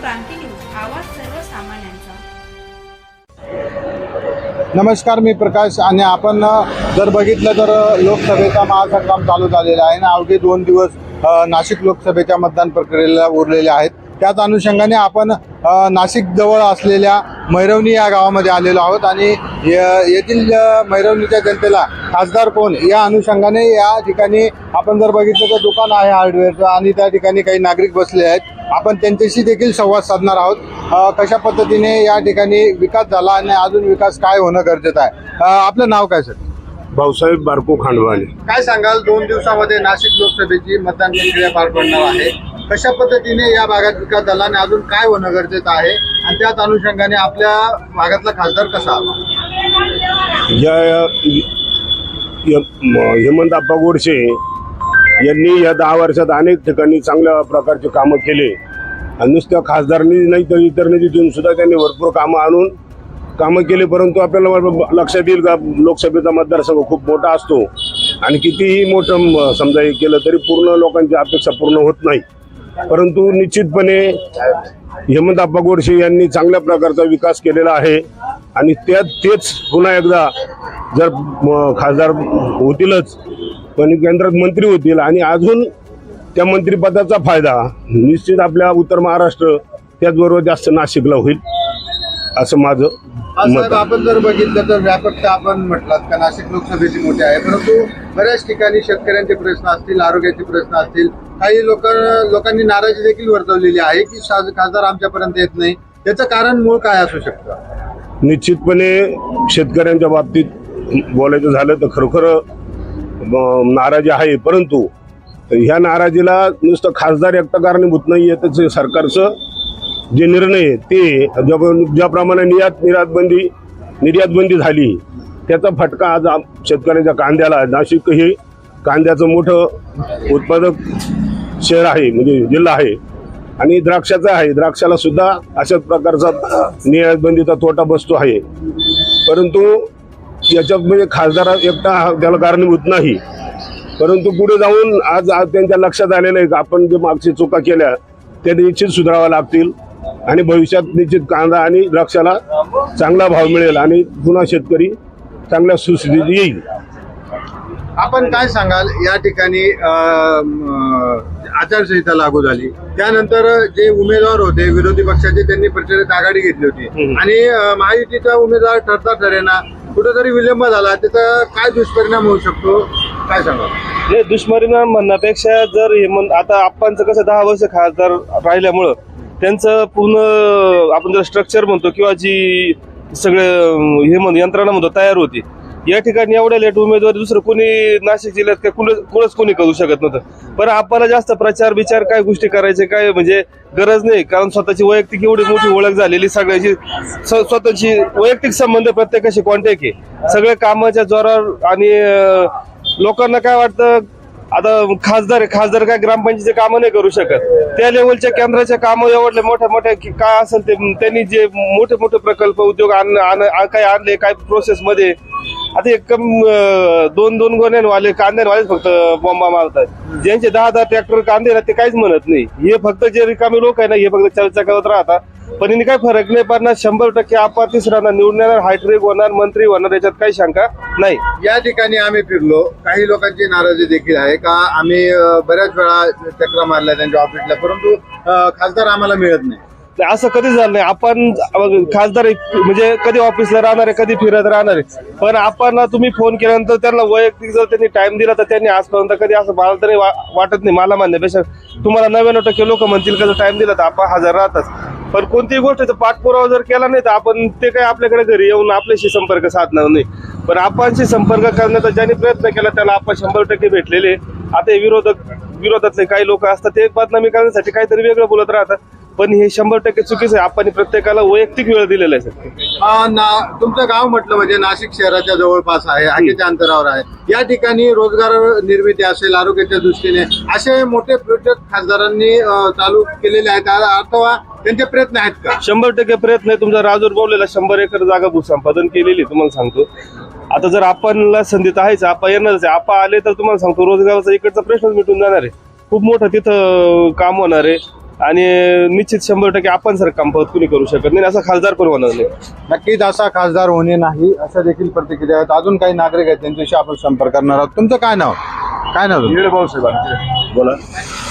क्रांती news आवाज सर्वसामान्यांचा. नमस्कार मी प्रकाश आणि आपण जर बघितलं तर लोकसभेचा महासंग्राम चालू झालेला आहे. आणि अवघे दोन दिवस नाशिक लोकसभेच्या मतदान प्रक्रियेला उरलेले आहेत. त्याच अनुषंगाने आपण नाशिक जवळ असलेल्या मैरवणी या गावामध्ये आलेलो आहोत. आणि येथील मैरवणीच्या जनतेला खासदार कोण? या अनुषंगाने या ठिकाणी आपण जर बघितलं तर दुकान आहे हार्डवेअरचं आणि त्या ठिकाणी काही नागरिक बसले आहेत. आपण त्यांच्याशी देखील संवाद साधणार आहोत. कशा पद्धतीने या ठिकाणी विकास झाला आणि अजून विकास काय होणं गरजेचं आहे? आपलं नाव काय सर? भाऊसाहेब बारको खांडवाले. काय सांगाल दोन दिवसामध्ये नाशिक लोकसभेची मतदान प्रक्रिया पार पडणार आहे. कशा पद्धतीने या भागात विकास झाला आणि अजून काय होणं गरजेचं आहे? आणि त्याच अनुषंगाने आपल्या भागातला खासदार कसा या हेमंत आप्पा गोडसे यांनी या दहा वर्षात अनेक ठिकाणी चांगल्या प्रकारचे कामं केले. आणि नुसत्या खासदारांनी नाही तर इतर निधी देऊन सुद्धा त्यांनी भरपूर कामं आणून कामं केले परंतु आपल्याला लक्षात येईल का? लोकसभेचा मतदारसंघ खूप मोठा असतो. आणि कितीही मोठं समजा हे केलं तरी पूर्ण लोकांची अपेक्षा पूर्ण होत नाही. परंतु निश्चितपणे हेमंतप्पा गोडसे यांनी चांगल्या प्रकारचा विकास केलेला आहे. आणि त्यात तेच पुन्हा एकदा जर म, खासदार होतीलच पण केंद्रात मंत्री होतील आणि अजून त्या मंत्रिपदाचा फायदा निश्चित आपल्या उत्तर महाराष्ट्र त्याचबरोबर जास्त नाशिकला होईल असं माझं साहेब. आपण जर बघितलं तर व्यापकता आपण म्हटलात का नाशिक लोकसभेची मोठी आहे परंतु बऱ्याच ठिकाणी शेतकऱ्यांचे प्रश्न असतील आरोग्याचे प्रश्न असतील काही लोक लोकांनी नाराजी देखील वर्तवलेली आहे की खासदार आमच्यापर्यंत येत नाही त्याचं कारण मूळ काय असू शकतं निश्चितपणे शेतकऱ्यांच्या बाबतीत बोलायचं झालं तर खरोखर नाराजी आहे परंतु ह्या नाराजीला नुसतं खासदार एकटा कारणीभूत नाही आहे त्याचं सरकारचं जे निर्णय आहे ते ज्या- ज्याप्रमाणे निर्यात निर्यातबंदी निर्यातबंदी झाली त्याचा फटका आज आम- शेतकऱ्यांच्या कांद्याला नाशिक हे कांद्याचं मोठं उत्पादक शहर आहे म्हणजे जिल्हा आहे. आणि द्राक्षाचा आहे. द्राक्षाला सुद्धा अशाच प्रकारचा निर्यातबंदीचा तोटा बसतो आहे. परंतु याच्यात म्हणजे खासदार एकटा त्याला कारणीभूत नाही. परंतु पुढे जाऊन आज आज त्यांच्या लक्षात आलेलं आहे की आपण जे मागची चुका केल्या त्या निश्चित सुधाराव्या लागतील आणि भविष्यात निश्चित कांदा आणि द्राक्षाला चांगला भाव मिळेल आणि पुन्हा शेतकरी चांगल्या सुस्थितीत येईल. आपण काय सांगाल? या ठिकाणी आचारसंहिता लागू झाली. त्यानंतर जे उमेदवार होते विरोधी पक्षाचे त्यांनी प्रचारात आघाडी घेतली होती. आणि महायुतीचा उमेदवार ठरता ठरेना कुठेतरी विलंब झाला त्याचा काय दुष्परिणाम होऊ शकतो? काय सांगा नाही दुष्परिणाम म्हणण्यापेक्षा जर हे म्हण आता आप्पांचं कसं दहा वर्ष खासदार राहिल्यामुळं त्यांचं पूर्ण आपण जर स्ट्रक्चर म्हणतो किंवा जी सगळे हे म्हण यंत्रणा म्हणतो तयार होती. या ठिकाणी एवढ्या लेट उमेदवारी दुसरं कोणी नाशिक जिल्ह्यात काय कुणच कुणच कोणी करू शकत नव्हतं. पण आपल्याला जास्त प्रचार विचार काय गोष्टी करायचे काय म्हणजे गरज नाही. कारण स्वतःची वैयक्तिक एवढी मोठी ओळख झालेली सगळ्याची स- स्वतःची वैयक्तिक संबंध प्रत्येकाशी कॉन्टॅक्ट आहे. सगळ्या कामाच्या जोरावर आणि लोकांना काय वाटतं आता खासदार आहे खासदार काय ग्रामपंचायतीचे कामं नाही करू शकत. त्या लेवलच्या केंद्राच्या कामं एवढले मोठ्या मोठ्या की काय असेल ते त्यांनी जे मोठे मोठे प्रकल्प उद्योग आण आण- आ- काय आणले काय प्रोसेस मध्ये आता एकदम कम दोन दोन गोण्यांवाले कांद्यांवालेच फक्त बॉम्बा मारतात. ज्यांचे दहा दहा ट्रॅक्टर कांदे ना ते काहीच म्हणत नाही. हे फक्त जे रिकामे लोक आहे ना हे फक्त चर्चा करत राहतात. पण यांनी काय फरक नाही पडणार शंभर टक्के आपातीच राहणार निवडून येणार हायट्रिक होणार मंत्री होणार याच्यात काही शंका नाही. या ठिकाणी आम्ही फिरलो. काही लोकांची नाराजी देखील आहे का? आम्ही बऱ्याच वेळा चक्रा मारल्या त्यांच्या ऑफिसला परंतु खासदार आम्हाला मिळत नाही, असं कधी झालं नाही. आपण खासदार एक- म्हणजे कधी ऑफिसला राहणार आहे कधी फिरत राहणार आहे. पण आपण तुम्ही फोन केल्यानंतर त्यांना वैयक्तिक जर त्यांनी टाइम दिला तर त्यांनी आजपर्यंत कधी असं मला तरी वा- वाटत नाही मला म्हणण्यापेक्षा तुम्हाला नव्याण्णव टक्के लोक म्हणतील का टाइम दिला तर आपण हजर राहतात. पण कोणतीही गोष्टीचा पाठपुरावा जर केला नाही तर आपण ते काय आपल्याकडे घरी येऊन आपल्याशी संपर्क साधणार नाही. पण आपणशी संपर्क करण्याचा ज्यांनी प्रयत्न केला त्याला आपण शंभर टक्के भेटलेले. आता हे विरोधक विरोधातले काही लोक असतात ते बदनामी करण्यासाठी काहीतरी वेगळं बोलत राहतात. पण हे शंभर टक्के चुकीचं आहे. आपण प्रत्येकाला वैयक्तिक वेळ दिलेला आहे सर. ना तुमचं गाव म्हटलं म्हणजे नाशिक शहराच्या जवळपास आहे हाकेच्या अंतरावर आहे. या ठिकाणी रोजगार निर्मिती असेल आरोग्याच्या दृष्टीने असे मोठे प्रोजेक्ट खासदारांनी अं, चालू केलेले आहेत. आ- अथवा त्यांचे प्रयत्न आहेत का? शंभर टक्के प्रयत्न आहे. तुमचा राजूर बोललेला शंभर एकर जागा भूसंपादन केलेली आहे, तुम्हाला सांगतो. आता जर आपणला संधी तर आहेच आपण येणारच आहे. आपण आले तर तुम्हाला सांगतो रोजगाराचा इकडचा प्रश्नच मिटून जाणार आहे. खूप मोठं तिथं काम होणार आहे. आणि निश्चित शंभर टक्के आपण सारखं काम परत कुणी करू शकत नाही असा खासदार पण होणार नाही. नक्कीच असा खासदार होणे नाही अशा देखील प्रतिक्रिया आहेत. अजून काही नागरिक आहेत त्यांच्याशी आपण संपर्क करणार आहोत. तुमचं काय नाव? काय नाव तुमचं? बोला.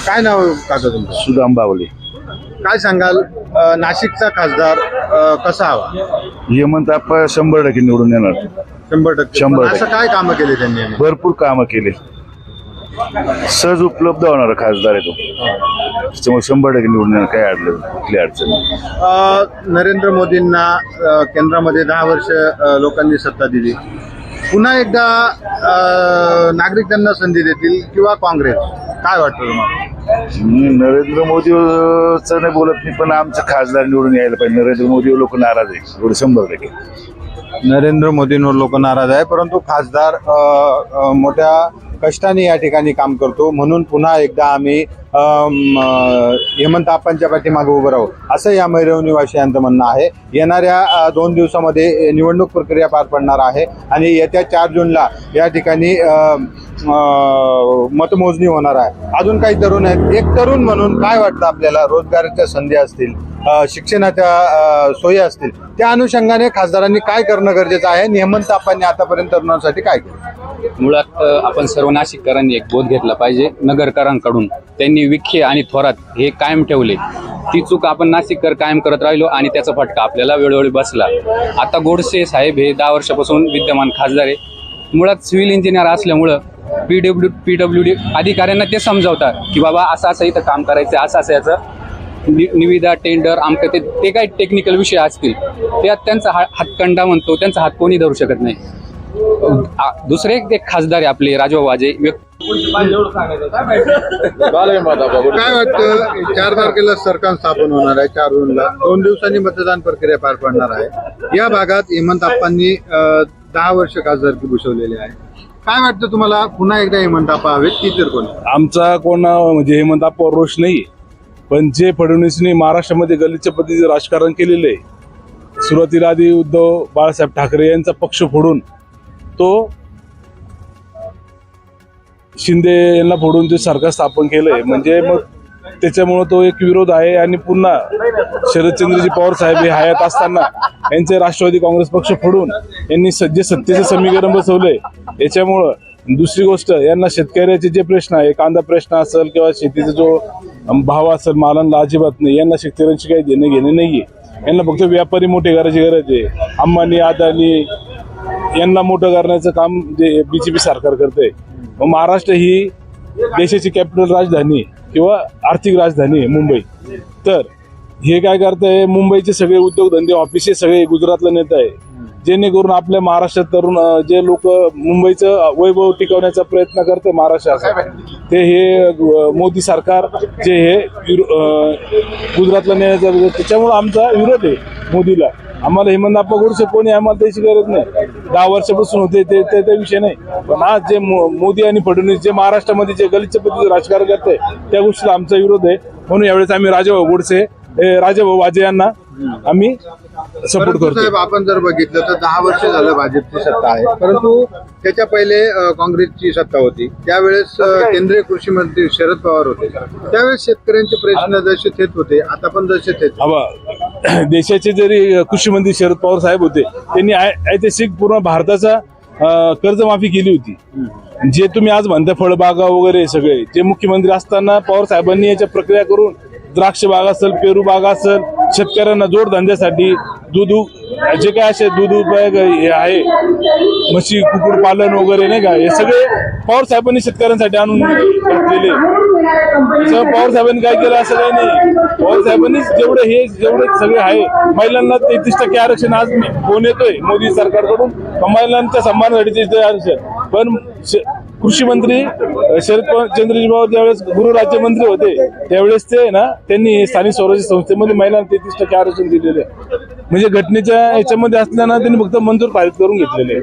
काय नाव काका तुमचं? सुदाम बावले. काय सांगाल? नाशिकचा खासदार कसा हवा? हेमंत आपण शंभर टक्के निवडून येणार. शंभर टक्के. शंभर असं टक्के. काय कामं केले त्यांनी? भरपूर कामं केले. सहज उपलब्ध होणारा खासदार आहे तो. त्याच्यामुळे शंभर टक्के निवडून येणार काय अडलं कुठली अडचण नाही. अ, नरेंद्र मोदींना अ, केंद्रामध्ये दहा वर्ष अ, लोकांनी सत्ता दिली. पुन्हा एकदा अ, नागरिक त्यांना संधी देतील किंवा काँग्रेस. काय वाटतं तुम्हाला? मी नरेंद्र मोदीच नाही बोलत नाही पण आमचं खासदार निवडून यायला पाहिजे. नरेंद्र मोदी लोक नाराज आहे एवढं शंभर टक्के. नरेंद्र मोदींवर लोक नाराज आहे परंतु खासदार अ, अ, मोठ्या कष्टाने या ठिकाणी काम करतो. म्हणून पुन्हा एकदा आम्ही हेमंत आप्पांच्या पाठीमागे उभं राहू. असं या मैरवनिवासियांचं म्हणणं आहे. येणाऱ्या दोन दिवसामध्ये निवडणूक प्रक्रिया पार पडणार आहे आणि येत्या चार जूनला या ठिकाणी मतमोजणी होणार आहे. अजून काही तरुण आहेत. एक तरुण म्हणून काय वाटतं आपल्याला? रोजगाराच्या संधी असतील. शिक्षणाच्या सोयी असतील. त्या अनुषंगाने खासदारांनी काय करणं गरजेचं आहे? आणि तापांनी आतापर्यंत तरुणांसाठी काय केलं? मुळात आपण सर्व नाशिककरांनी एक बोध घेतला पाहिजे. नगरकरांकडून त्यांनी विखे आणि थोरात हे कायम ठेवले. ती चूक आपण नाशिककर कायम करत राहिलो आणि त्याचा फटका आपल्याला वेळोवेळी बसला. आता गोडसे साहेब हे दहा वर्षापासून विद्यमान खासदार आहे. मुळात सिव्हिल इंजिनियर असल्यामुळं P W P W D अधिकाऱ्यांना ते समजावतात की बाबा असं असं इथं काम करायचं आहे, असं असं याचं नि- निविदा टेंडर आमचं ते ते काही टेक्निकल विषय असतील त्यात त्यांचा हा हातकंडा म्हणतो त्यांचा हात कोणी धरू शकत नाही. दुसरे एक एक खासदार आहे आपले राजभाऊ वाजे काय वाटतं चार तारखेला सरकार स्थापन होणार आहे चार जूनला. दोन दिवसांनी मतदान प्रक्रिया पार पडणार आहे. या भागात हेमंत आप्पांनी दहा वर्ष खासदारकी भूषवलेली आहे. काय वाटतं तुम्हाला पुन्हा एकदा हेमंत आप्पा हवेत ती तर कोण? आमचा कोण म्हणजे हेमंत आप्पावर रोष नाही पण जे फडणवीसनी महाराष्ट्रामध्ये गलिच्छ पद्धतीचं राजकारण केलेलं आहे सुरुवातीला आधी उद्धव बाळासाहेब ठाकरे यांचा पक्ष फोडून तो शिंदे यांना फोडून ते सरकार स्थापन केलंय. म्हणजे मग त्याच्यामुळं तो एक विरोध आहे आणि पुन्हा शरदचंद्रजी पवार साहेब हे हयात असताना यांचे राष्ट्रवादी काँग्रेस पक्ष फोडून यांनी स- जे सत्तेचं समीकरण बसवलंय याच्यामुळं दुसरी गोष्ट यांना शेतकऱ्याचे जे प्रश्न आहे कांदा प्रश्न असेल किंवा शेतीचा जो भाव असेल मालांना अजिबात नाही. यांना शेतकऱ्यांशी काही देणं घेणं नाहीये. यांना फक्त व्यापारी मोठे करायची गरज आहे. अंबानी अदानी यांना मोठं करण्याचं काम जे बीजेपी सरकार करते मग महाराष्ट्र ही देशाची कॅपिटल राजधानी किंवा आर्थिक राजधानी आहे मुंबई. तर हे काय करतंय? मुंबईचे सगळे उद्योगधंदे ऑफिसेस सगळे गुजरातला नेत आहे. जेणेकरून आपल्या महाराष्ट्रात तरुण जे लोक मुंबईचं वैभव टिकवण्याचा प्रयत्न करते महाराष्ट्राचा ते हे मोदी सरकार जे हे विरो- गुजरातला नेण्याचा त्याच्यामुळे आमचा विरोध आहे मोदीला. आम्हाला हेमंत आप्पा गोडसे कोणी आम्हाला त्याची गरज नाही. दहा वर्षापासून होते ते त्या विषय नाही. पण आज जे मो- मोदी आणि फडणवीस जे महाराष्ट्रामध्ये जे गलिच्छ पद्धतीचं राजकारण करते त्या गोष्टीला आमचा विरोध आहे. म्हणून यावेळेस आम्ही राजाभाऊ गोडसे हे राजाभाऊ वाजे यांना आम्ही सपोर्ट परंतु करतो साहेब आपण जर बघितलं तर दहा वर्ष झालं भाजपची सत्ता आहे. परंतु त्याच्या पहिले अ, काँग्रेसची सत्ता होती. त्यावेळेस अ, केंद्रीय कृषी मंत्री शरद पवार होते. त्यावेळेस शेतकऱ्यांचे प्रश्न जसे थेट होते आता पण जसे थेट हवा देशाचे जरी कृषी मंत्री शरद पवार साहेब होते त्यांनी ऐ- ऐतिहासिक पूर्ण भारताचा अं, कर्जमाफी केली होती. जे तुम्ही आज म्हणता फळबागा वगैरे सगळे जे मुख्यमंत्री असताना पवार साहेबांनी याच्या प्रक्रिया करून द्राक्ष बाग असेल पेरू बाग असेल शेतकऱ्यांना जोडधंद्यासाठी दूध जे काय असे दूध उपयोग हे आहे म्हशी कुकुड पालन वगैरे नाही का हे सगळे पवार साहेबांनी शेतकऱ्यांसाठी आणून घातलेले त्याच्यावर पवार साहेबांनी काय केलं असं काही नाही. पवार साहेबांनीच जेवढे हे जेवढे सगळे आहे महिलांना तेहतीस टक्के आरक्षण आज फोन येतोय मोदी सरकारकडून महिलांच्या सन्मानासाठी ते आरक्षण. पण कृषी मंत्री शरद पवार चंद्रजी पवार ज्यावेळेस गृहराज्यमंत्री होते त्यावेळेस ते ना त्यांनी स्थानिक स्वराज्य संस्थेमध्ये महिलांना तेहतीस टक्के आरक्षण दिलेले. म्हणजे घटनेच्या याच्यामध्ये असल्यानं त्यांनी फक्त मंजूर पारित करून घेतलेले.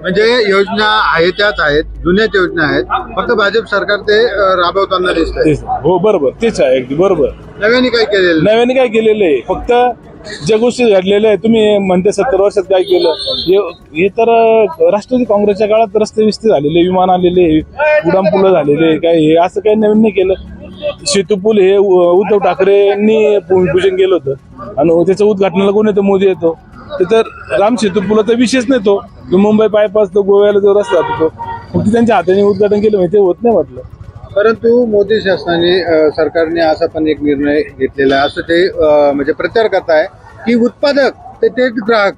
म्हणजे योजना आहे त्याच आहेत जुन्याच योजना आहेत फक्त भाजप सरकार ते राबवताना दिसत. हो बरोबर तेच आहे अगदी बरोबर नव्याने काय केलेलं. नव्याने काय केलेलं आहे फक्त ज्या गोष्टी घडलेल्या आहे तुम्ही म्हणते सत्तर वर्षात काय केलं? हे- हे तर राष्ट्रवादी काँग्रेसच्या काळात रस्ते विस्ते झालेले विमान आलेले उडान झालेले काय हे असं काही नवीन नाही केलं. सेतूपूल हे उ- उद्धव ठाकरेंनी भूमिपूजन केलं होतं. आणि त्याचं उद्घाटनाला कोण येतो? मोदी येतो. ते तर राम सेतूपुलाचा विशेष नाही तो. मुंबई बायपास तो गोव्याला जो रस्ता होता तो. फक्त त्यांच्या हाताने उद्घाटन केलं म्हणजे ते होत नाही म्हटलं. परंतु मोदी शासनाने अ, सरकारने असा पण एक निर्णय घेतलेला आहे. असं ते अ, म्हणजे प्रचार करत आहे की उत्पादक ते थेट ग्राहक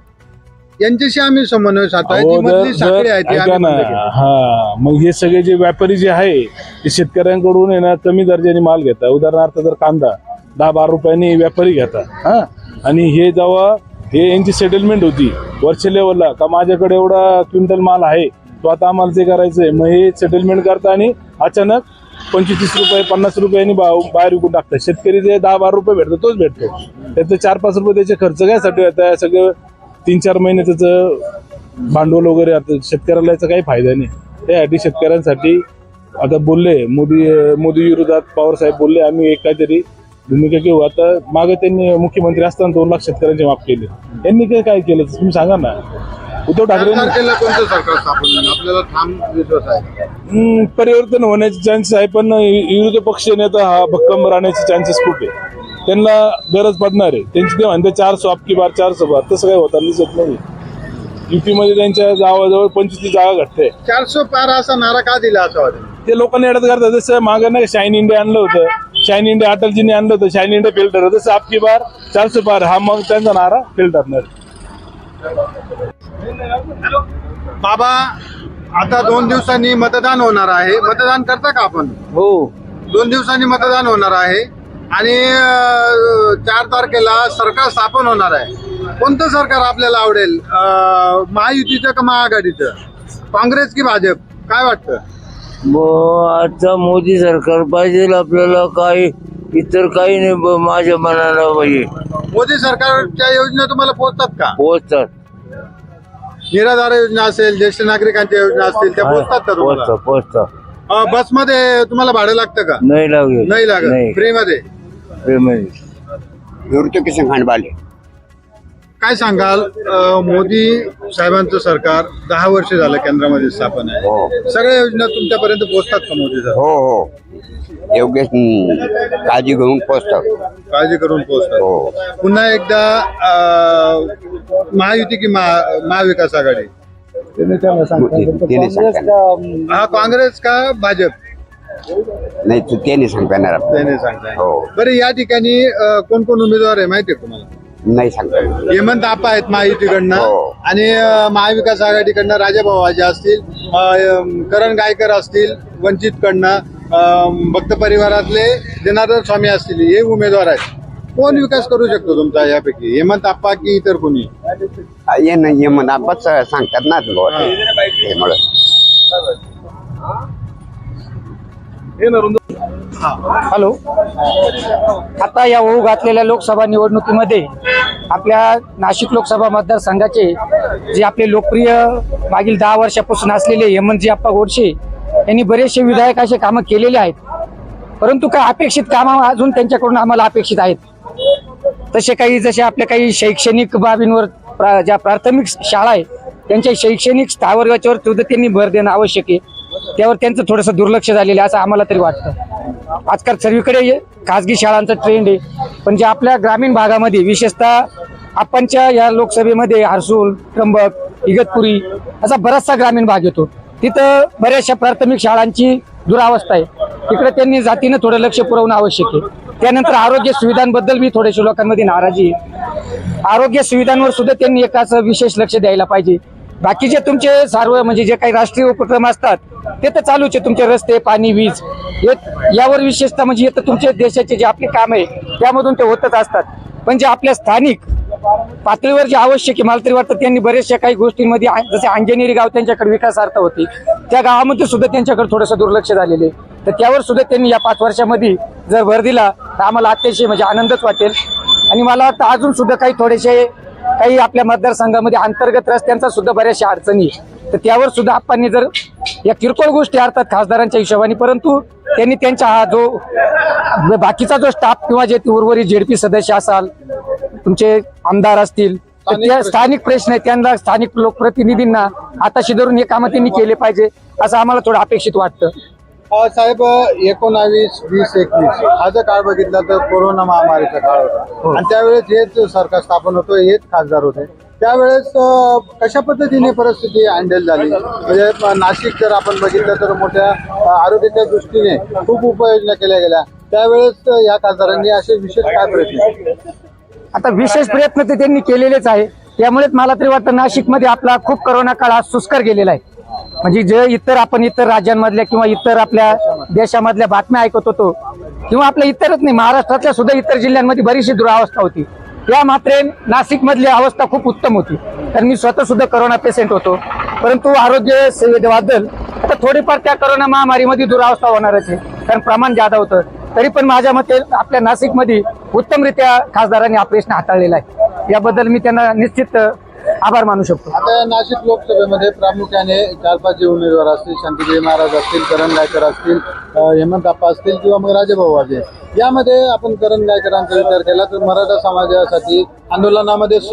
यांच्याशी आम्ही समन्वय साधतोय. जी अहो, मधली जर- साखळी जर- आहे ती ऐका आम्ही ना. बंद केली. हा. मग हे सगळे जे व्यापारी जे आहे ते शेतकऱ्यांकडून आहे ना कमी दर्जाने माल घेतात. उदाहरणार्थ जर कांदा दहा बारा रुपयांनी व्यापारी घेतात. हा. आणि हे जेव्हा हे यांची सेटलमेंट होती वर्ष लेवलला का माझ्याकडे एवढा क्विंटल माल आहे तो आता आम्हाला ते करायचंय. मग हे सेटलमेंट करता आणि अचानक पंचवीस रुपये पन्नास रुपयांनी भाव बाहेर विकून टाकतात. शेतकरी जे दहा बारा रुपये भेटतो तोच भेटतो. त्याचे चार पाच रुपये त्याचे खर्च घ्यायसाठी होता सगळं तीन चार महिने त्याचं भांडवल वगैरे आता शेतकऱ्याला याचा काही फायदा नाही. त्यासाठी शेतकऱ्यांसाठी आता बोलले मोदी मोदी विरोधात पवार साहेब बोलले आम्ही एक काहीतरी भूमिका घेऊ. आता मागे त्यांनी मुख्यमंत्री असताना दोन लाख शेतकऱ्यांचे माफ केले. यांनी काय काय केलं? तुम्ही सांगा ना. उद्धव चार ठाकरे तारखेला कोणतं सरकार स्थापन होईल आपल्याला ठाम विश्वास आहे. हम्म, परिवर्तन होण्याचे चान्सेस आहे पण विरोधी पक्ष नेता हा भक्कम राहण्याचे चान्सेस खूप आहे. त्यांना गरज पडणार आहे. त्यांची ते म्हणते चारशे अबकी बार चारशे बार. तसं काही होताना दिसत नाही. युपी मध्ये त्यांच्या गावाजवळ पंचवीस जागा घटते चारशे पार असा नारा का दिला असं वाटतं? ते लोकांनी अडत करतात जसं मागं नाही शाईन इंडिया आणलं होतं. शाईन इंडिया अटलजींनी आणलं होतं. शाईन इंडिया फेल ठरलं तसं आपकी बार चारशे पार हा मग त्यांचा नारा फेल ठरणार बाबा आता दोन दिवसांनी मतदान होणार आहे. मतदान करता का आपण? हो. दोन दिवसांनी मतदान होणार आहे. आणि चार तारखेला सरकार स्थापन होणार आहे. कोणतं सरकार आपल्याला आवडेल? महायुतीचं का महाआघाडीचं? काँग्रेस की भाजप? काय वाटतं? आता मोदी सरकार पाहिजे आपल्याला काही इतर काही नाही ब- माझ्या मनाला पाहिजे. मोदी सरकारच्या योजना तुम्हाला पोहोचतात का? पोहोचतात. निराधार योजना असेल ज्येष्ठ नागरिकांच्या योजना असतील त्या पोहोचतात का तुम्हाला? पोहोचतात पोहोचतात. अं, बसमध्ये तुम्हाला भाडं लागतं का? नाही लागेल नाही लागत. नाही. फ्री मध्ये ऋतुकिशन खांडबाले. काय सांगाल? अं, मोदी साहेबांचं सरकार दहा वर्ष झालं केंद्रामध्ये स्थापन आहे. हो. सगळ्या योजना तुमच्यापर्यंत पोहोचतात का मोदी साहेब हो हो. योग्य काळजी घेऊन पोचतात काळजी करून पोहोचतात. हो. पुन्हा एकदा अं, महायुती की महा महाविकास आघाडी? त्याने सांगता. हा काँग्रेस का भाजप? नाही त्याने सांगता येणार आपल्याला. त्याने सांगताय. हो. बरं या ठिकाणी अं, कोण कोण उमेदवार आहे माहिती आहे तुम्हाला? नाही सांगता येणार. हेमंत आप्पा आहेत महायुतीकडनं हो. आणि अं, महाविकास आघाडीकडनं राजाभाऊ आजे असतील अं, करण गायकर असतील वंचित कडनं भक्त परिवारातले जनार्दन स्वामी असतील हे उमेदवार आहेत कोण विकास करू शकतो तुमचा यापैकी हेमंत आप्पा की इतर कोणी ये ना ये म्हणा बस सांगतात ना बुवा ते. म्हणून. हॅलो. आता या होऊ घातलेल्या लोकसभा निवडणुकीमध्ये आपल्या नाशिक लोकसभा मतदारसंघाचे जे आपले लोकप्रिय मागील दहा वर्षापासून असलेले हेमंतजी आप्पा गोडसे यांनी बरेचसे विधायक असे कामं केलेले आहेत. परंतु काय अपेक्षित कामं अजून त्यांच्याकडून आम्हाला अपेक्षित आहेत? तसे काही जसे आपल्या काही शैक्षणिक बाबींवर प्रा- ज्या प्राथमिक शाळा आहे त्यांच्या शैक्षणिक स्थावर सुद्धा त्यांनी भर देणं आवश्यक आहे. त्यावर त्यांचं थोडंसं दुर्लक्ष झालेलं आहे असं आम्हाला तरी वाटतं. आजकाल सर्वीकडे खाजगी शाळांचा ट्रेंड आहे. पण जे आपल्या ग्रामीण भागामध्ये विशेषतः आपणच्या या लोकसभेमध्ये हर्सूल त्र्यंबक इगतपुरी असा बराचसा ग्रामीण भाग येतो. तिथं बऱ्याचशा प्राथमिक शाळांची दुरावस्था आहे. तिकडे त्यांनी जातीनं थोडं लक्ष पुरवणं आवश्यक आहे. त्यानंतर आरोग्य सुविधांबद्दल मी थोड्याशा लोकांमध्ये नाराजी आहे. आरोग्य सुविधांवर सुद्धा त्यांनी एकाच विशेष लक्ष द्यायला पाहिजे. बाकीचे तुमचे सर्व म्हणजे जे काही राष्ट्रीय उपक्रम असतात ते तर चालूच आहे. तुमचे रस्ते पाणी वीज हे यावर विशेषतः म्हणजे हे तर तुमच्या देशाचे जे आपले काम आहे त्यामधून ते होतच असतात. पण जे आपल्या स्थानिक पातळीवर जे आवश्यक आहे मला तरी वाटतं त्यांनी बऱ्याचशा काही गोष्टींमध्ये जसे अंजनेरी गाव त्यांच्याकडे विकासार्थ होते त्या गावामध्ये सुद्धा त्यांच्याकडे थोडंसं दुर्लक्ष झालेले तर त्यावर सुद्धा त्यांनी या पाच वर्षामध्ये जर भर दिला तर आम्हाला अतिशय म्हणजे आनंदच वाटेल. आणि मला वाटतं अजून सुद्धा काही थोडेसे काही आपल्या मतदारसंघामध्ये अंतर्गत रस्त्यांचा सुद्धा बऱ्याचशा अडचणी आहे. तर त्यावर सुद्धा आपण जर या किरकोळ गोष्टी अर्थात खासदारांच्या हिशोबाने परंतु त्यांनी त्यांचा हा जो बाकीचा जो स्टाफ किंवा जे उर्वरित जेडपी सदस्य असाल तुमचे आमदार असतील त्या स्थानिक प्रश्न आहेत. त्यांना स्थानिक लोकप्रतिनिधींना हाताशी धरून हे कामं त्यांनी केले पाहिजे असं आम्हाला थोडं अपेक्षित वाटतं. साहेब एकोणावीस वीस एकवीस. हा जर काळ बघितला तर कोरोना महामारीचा काळ होता. आणि त्यावेळेस हेच सरकार स्थापन होतं हेच खासदार होते. त्यावेळेस कशा पद्धतीने परिस्थिती हँडल झाली? म्हणजे नाशिक जर आपण बघितलं तर मोठ्या आरोग्याच्या दृष्टीने खूप उपाययोजना केल्या गेल्या. त्यावेळेस या खासदारांनी असे विशेष काय प्रयत्न केले? आता विशेष प्रयत्न ते त्यांनी केलेलेच आहे. त्यामुळेच मला तरी वाटतं नाशिकमध्ये आपला खूप करोना काळ हा सुस्कर गेलेला आहे. म्हणजे जे इतर आपण इतर राज्यांमधल्या किंवा इतर आपल्या देशामधल्या बातम्या ऐकत होतो किंवा आपल्या इतरच नाही महाराष्ट्रातल्या सुद्धा इतर जिल्ह्यांमध्ये बरीचशी दुरावस्था होती. या मात्रे नाशिक मधली अवस्था खूप उत्तम होती. कारण मी स्वतः सुद्धा करोना पेशंट होतो. परंतु आरोग्य सेवेबद्दल आता थोडीफार त्या करोना महामारीमध्ये दुरावस्था होणारच आहे. कारण प्रमाण जादा होतं तरी पण माझ्या मते आपल्या नाशिकमध्ये उत्तमरित्या खासदारांनी हा प्रश्न हाताळलेला आहे. याबद्दल मी त्यांना निश्चित आभार मानू शकतो. आता नाशिक लोकसभेमध्ये प्रामुख्याने चार पाच जे उमेदवार असतील शांतीदेवी महाराज असतील करण गायकर असतील हेमंत आप्पा असतील किंवा मग राजेभाऊ वाजे यामध्ये आपण करण गायकरांचा विचार केला तर मराठा समाजासाठी आंदोलनामध्ये स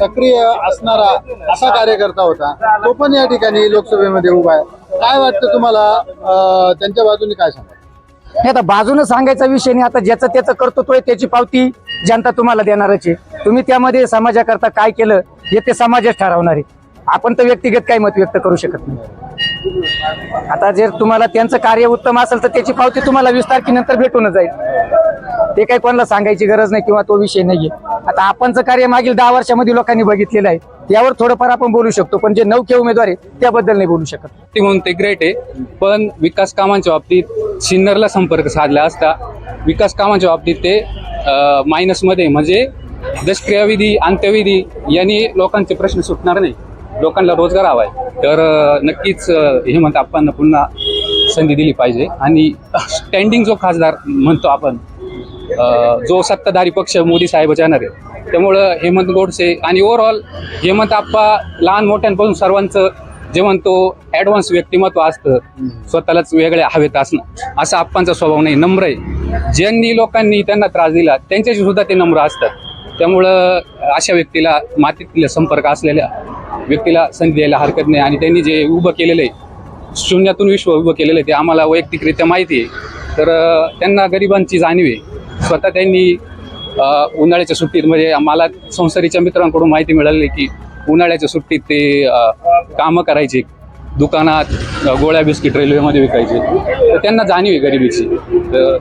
सक्रिय असणारा असा कार्यकर्ता होता. तो पण या ठिकाणी लोकसभेमध्ये उभा आहे. काय वाटतं तुम्हाला? त्यांच्या बाजूने काय सांगा नाही आता बाजूनं सांगायचा विषय नाही. आता ज्याचं त्याचं कर्तृत्व आहे त्याची पावती जनता तुम्हाला देणारच आहे. तुम्ही त्यामध्ये समाजाकरता काय केलं हे ते समाजच ठरवणार. आहे आपण तर व्यक्तिगत काही मत व्यक्त करू शकत नाही. आता जर तुम्हाला त्यांचं कार्य उत्तम असेल तर त्याची पावती तुम्हाला वीस तारखेनंतर भेटूनच जाईल. ते काही कोणाला सांगायची गरज नाही किंवा तो विषय नाहीये. आता आपणचं कार्य मागील दहा वर्षामध्ये लोकांनी बघितलेलं आहे. त्यावर थोडंफार आपण बोलू शकतो पण जे नवके उमेदवार आहे त्याबद्दल नाही बोलू शकत. ते म्हणून ते ग्रेट आहे पण विकास कामांच्या बाबतीत सिन्नरला संपर्क साधला असता विकास कामांच्या बाबतीत ते मायनसमध्ये म्हणजे दशक्रियाविधी अंत्यविधी यांनी लोकांचे प्रश्न सुटणार नाही. लोकांना रोजगार हवाय. तर नक्कीच हेमंत आपण पुन्हा संधी दिली पाहिजे. आणि स्टँडिंग जो खासदार म्हणतो आपण जो सत्ताधारी पक्ष मोदी साहेब येणार आहे त्यामुळं हेमंत गोडसे आणि ओव्हरऑल हेमंत आप्पा लहान मोठ्यांपासून सर्वांचं जे म्हणतो ॲडव्हान्स व्यक्तिमत्व असतं स्वतःलाच वेगळ्या हवेत असणं असा आप्पांचा स्वभाव नाही नम्र आहे. ज्यांनी लोकांनी त्यांना त्रास दिला त्यांच्याशी सुद्धा ते नम्र असतात. त्यामुळं अशा व्यक्तीला मातीतील संपर्क असलेल्या व्यक्तीला संधी द्यायला हरकत नाही आणि त्यांनी जे उभं केलेलं आहे शून्यातून विश्व उभं केलेलं आहे ते आम्हाला वैयक्तिकरित्या माहिती आहे. तर त्यांना गरिबांची जाणीव आहे. स्वतः त्यांनी उन्हाळ्याच्या सुट्टीत म्हणजे मला संसारीच्या मित्रांकडून माहिती मिळाली की उन्हाळ्याच्या सुट्टीत ते कामं करायचे. दुकानात गोळ्या बिस्किट रेल्वेमध्ये विकायचे. तर त्यांना जाणीव आहे गरिबीची. तर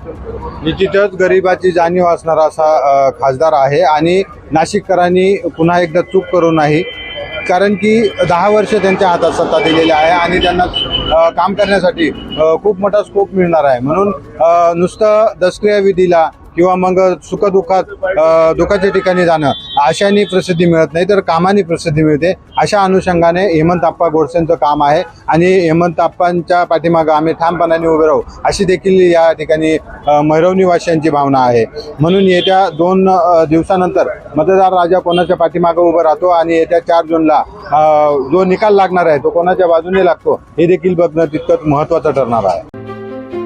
निश्चितच गरिबाची जाणीव असणारा असा खासदार आहे आणि नाशिककरांनी पुन्हा एकदा चूक करू नाही कारण की दहा वर्ष त्यांच्या हातात सत्ता दिलेली आहे आणि त्यांना काम करण्यासाठी खूप मोठा स्कोप मिळणार आहे. म्हणून नुसतं दसक्रिया विधीला किंवा मग सुखदुःखात दुःखाच्या ठिकाणी जाणं अशाने प्रसिद्धी मिळत नाही तर कामाने प्रसिद्धी मिळते. अशा अनुषंगाने हेमंत आप्पा गोडसेंचं काम आहे आणि हेमंत आप्पांच्या पाठीमागं आम्ही ठामपणाने उभे राहू अशी देखील या ठिकाणी मैरवणीवासियांची भावना आहे. म्हणून येत्या दोन दिवसानंतर मतदार राजा कोणाच्या पाठीमागं उभं राहतो आणि येत्या चार जूनला जो निकाल लागणार आहे तो कोणाच्या बाजूने लागतो हे देखील बघणं तितकंच महत्त्वाचं ठरणार आहे.